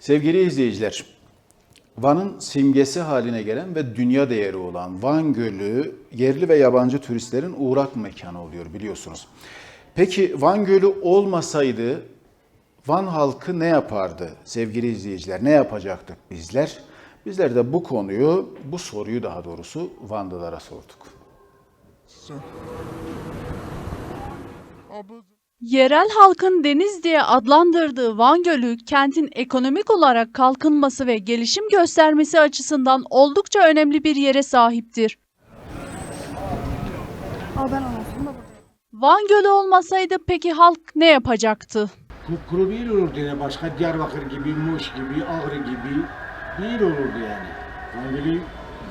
Sevgili izleyiciler, Van'ın simgesi haline gelen ve dünya değeri olan Van Gölü yerli ve yabancı turistlerin uğrak mekanı oluyor biliyorsunuz. Peki Van Gölü olmasaydı Van halkı ne yapardı sevgili izleyiciler? Ne yapacaktık bizler? Bizler de bu konuyu, bu soruyu daha doğrusu Vanlılara sorduk. Yerel halkın deniz diye adlandırdığı Van Gölü, kentin ekonomik olarak kalkınması ve gelişim göstermesi açısından oldukça önemli bir yere sahiptir. Van Gölü olmasaydı peki halk ne yapacaktı? Bir olurdu yine başka Diyarbakır gibi, Muş gibi, Ağrı gibi bir olurdu yani. Van Gölü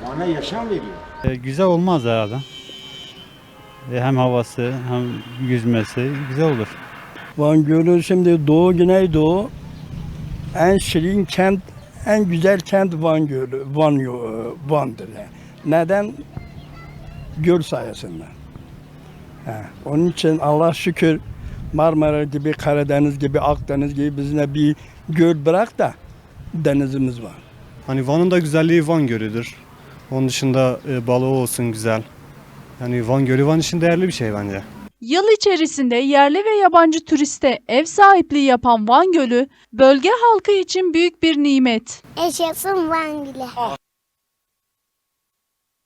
bana yaşam veriyor. E, güzel olmaz herhalde. Hem havası hem yüzmesi güzel olur. Van Gölü şimdi Doğu Güneydoğu en şirin kent, en güzel kent Van Gölü, Van, Van'dır. yani. Neden? Göl sayesinde. He, Onun için Allah şükür Marmara gibi, Karadeniz gibi, Akdeniz gibi bizine bir göl bırak da denizimiz var. Hani Van'ın da güzelliği Van Gölü'dür. Onun dışında e, balığı olsun güzel. Yani Van Gölü Van için değerli bir şey bence. Yıl içerisinde yerli ve yabancı turiste ev sahipliği yapan Van Gölü, bölge halkı için büyük bir nimet. Yaşasın Van Gölü.